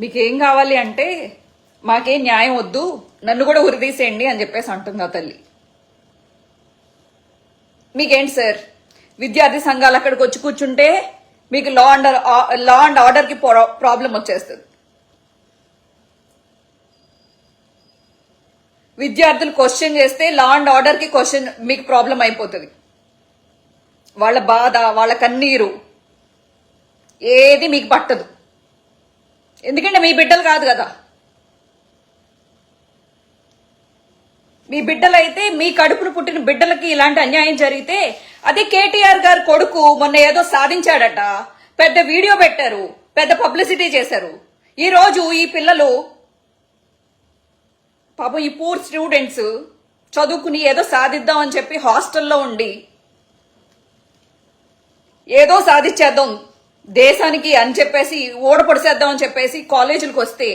మీకేం కావాలి అంటే మాకేం న్యాయం వద్దు నన్ను కూడా ఉరిదీసేయండి అని చెప్పేసి అంటుంది ఆ తల్లి. మీకేంటి సార్? విద్యార్థి సంఘాలు అక్కడికి వచ్చి కూర్చుంటే మీకు లా అండ్ లా అండ్ ఆర్డర్కి ప్రాబ్లం వచ్చేస్తుంది. విద్యార్థులు క్వశ్చన్ చేస్తే లా అండ్ ఆర్డర్కి క్వశ్చన్ మీకు ప్రాబ్లం అయిపోతుంది. వాళ్ళ బాధ వాళ్ళ కన్నీరు ఏది మీకు పట్టదు. ఎందుకంటే మీ బిడ్డలు కాదు కదా. మీ బిడ్డలైతే మీ కడుపును పుట్టిన బిడ్డలకి ఇలాంటి అన్యాయం జరిగితే అదే కేటీఆర్ గారు కొడుకు మొన్న ఏదో సాధించాడట. పెద్ద వీడియో పెట్టారు. పెద్ద పబ్లిసిటీ చేశారు. ఈ రోజు ఈ పిల్లలు పాపం ఈ పూర్ స్టూడెంట్స్ చదువుకుని ఏదో సాధిద్దాం అని చెప్పి హాస్టల్లో ఉండి ఏదో సాధించేద్దాం దేశానికి అని చెప్పేసి ఓడపడిసేద్దాం అని చెప్పేసి కాలేజీలకు వస్తే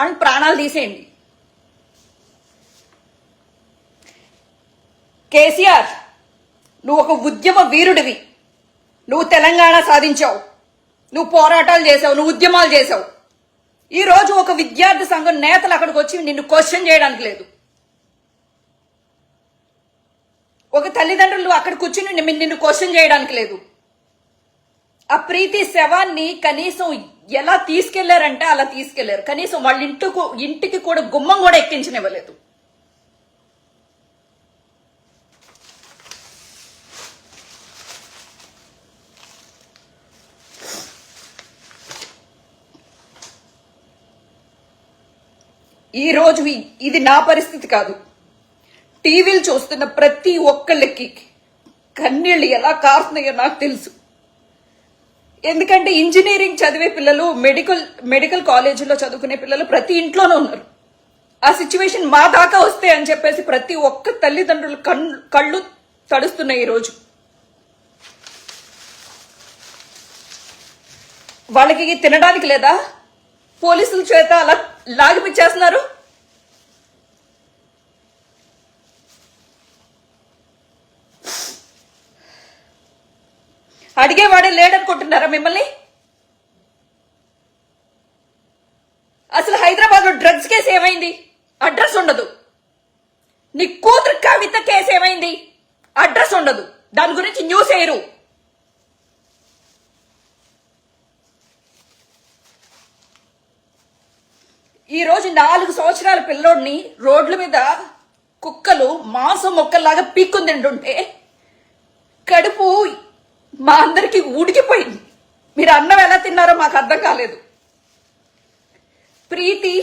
అండ్ ప్రాణాలు తీసేయండి. కేసీఆర్ నువ్వు ఒక ఉద్యమ వీరుడివి. నువ్వు తెలంగాణ సాధించావు. నువ్వు పోరాటాలు చేసావు నువ్వు ఉద్యమాలు చేసావు ఈ రోజు ఒక విద్యార్థి సంఘం నేతలు అక్కడికి వచ్చి నిన్ను క్వశ్చన్ చేయడానికి లేదు. ఒక తల్లిదండ్రులు అక్కడ కూర్చుని నిన్ను క్వశ్చన్ చేయడానికి లేదు. ఆ ప్రీతి శవాన్ని కనీసం ఎలా తీసుకెళ్ళారంటే అలా తీసుకెళ్ళారు. కనీసం వాళ్ళ ఇంటికి ఇంటికి కూడా గుమ్మం కూడా ఎక్కించనివ్వలేదు. ఈ రోజు ఇది నా పరిస్థితి కాదు. టీవీలు చూస్తున్న ప్రతి ఒక్కళ్ళకి కన్నీళ్ళు ఎలా కారుతున్నాయో నాకు తెలుసు. ఎందుకంటే ఇంజనీరింగ్ చదివే పిల్లలు మెడికల్ మెడికల్ కాలేజీలో చదువుకునే పిల్లలు ప్రతి ఇంట్లోనే ఉన్నారు. ఆ సిచ్యువేషన్ మా దాకా వస్తే అని చెప్పేసి ప్రతి ఒక్క తల్లిదండ్రులు కళ్ళు కళ్ళు తడుస్తున్నాయి ఈరోజు వాళ్ళకి తినడానికి లేదా? పోలీసుల చేత అలా లాగిపిచ్చేస్తున్నారు? అడిగేవాడే లేడనుకుంటున్నారా మిమ్మల్ని? అసలు హైదరాబాద్లో డ్రగ్స్ కేసు ఏమైంది? అడ్రస్ ఉండదు. నీ కూతురు కవిత కేసు ఏమైంది? అడ్రస్ ఉండదు. దాని గురించి న్యూస్ వేయరు ఈరోజు నాలుగు సంవత్సరాల పిల్లోడిని రోడ్ల మీద కుక్కలు మాంసం మొక్కల్లాగా పీక్కుని తింటుంటే కడుపు మా అందరికి ఉడికిపోయింది మీరు అన్నం ఎలా తిన్నారో మాకు అర్థం కాలేదు. ప్రీతి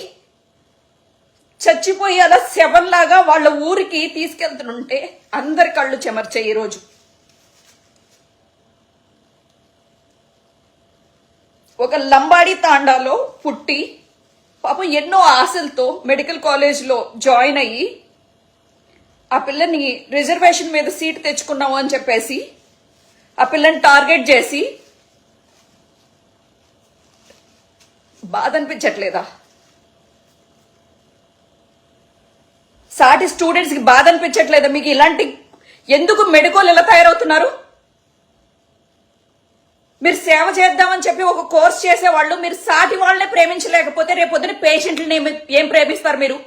చచ్చిపోయి అలా శవంలాగా వాళ్ళ ఊరికి తీసుకెళ్తుంటే అందరి కళ్ళు చెమర్చాయి ఈరోజు ఒక లంబాడి తాండాలో పుట్టి పాపం ఎన్నో ఆశలతో మెడికల్ కాలేజ్లో జాయిన్ అయ్యి ఆ పిల్లని రిజర్వేషన్ మీద సీట్ తెచ్చుకున్నాము అని చెప్పేసి ఆ పిల్లని టార్గెట్ చేసి బాధ అనిపించట్లేదా? సాటి స్టూడెంట్స్కి బాధ అనిపించట్లేదా? మీకు ఇలాంటి ఎందుకు మెడికోలు ఎలా తయారవుతున్నారు? మీరు సేవ చేద్దామని చెప్పి ఒక కోర్స్ చేసేవాళ్ళు మీరు సాటి వాళ్ళనే ప్రేమించలేకపోతే రేపొద్దున పేషెంట్లని ఏం ప్రేమిస్తారు మీరు?